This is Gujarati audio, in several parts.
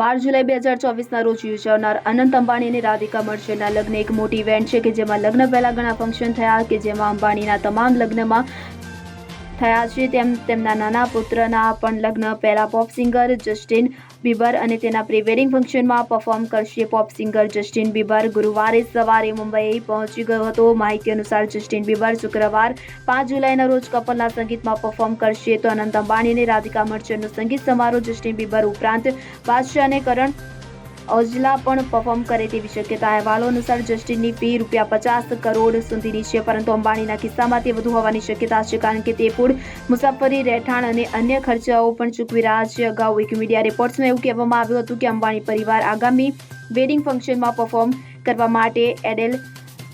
બાર જુલાઈ બે હજાર ચોવીસના રોજ યોજાનાર અનંત અંબાણી અને રાધિકા મર્ચેન્ટના લગ્ન એક મોટી ઇવેન્ટ છે કે જેમાં લગ્ન પહેલા ઘણા ફંક્શન થયા કે જેમાં અંબાણીના તમામ લગ્નમાં થયા છે. તેમ, તેમના નાના પુત્રના પણ લગ્ન પહેલા પોપ સિંગર જસ્ટિન બીબર અને તેના પ્રિવેડિંગ ફંક્શનમાં પરફોર્મ કરશે. પોપ સિંગર જસ્ટિન બીબર ગુરુવારે સવારે મુંબઈ પહોંચી ગયો હતો. માહિતી અનુસાર જસ્ટિન બીબર શુક્રવાર પાંચ જુલાઈના રોજ કપલના સંગીતમાં પરફોર્મ કરશે. તો અનંત અંબાણી અને રાધિકા મર્ચનનો સંગીત સમારોહ જસ્ટિન બીબર ઉપરાંત બાદશાહ અને કરણ ઓજલા પણ પરફોર્મ કરે તેવી શક્યતા. અહેવાલો અનુસાર જસ્ટિનની ફી રૂપિયા પચાસ કરોડ સુધીની છે, પરંતુ અંબાણીના કિસ્સામાં તે વધુ હોવાની શક્યતા છે, કારણ કે તે ફૂડ મુસાફરી, રહેઠાણ અને અન્ય ખર્ચાઓ પણ ચૂકવી રહ્યા છે. અગાઉ એક મીડિયા રિપોર્ટ્સમાં એવું કહેવામાં આવ્યું હતું કે અંબાણી પરિવાર આગામી વેડિંગ ફંક્શનમાં પરફોર્મ કરવા માટે એડેલ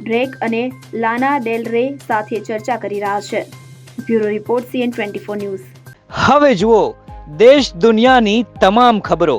ડ્રેક અને લાના ડેલ રે સાથે ચર્ચા કરી રહ્યા છે. Bureau report, CN twenty four news. હવે જુઓ, દેશ દુનિયાની તમામ ખબરો.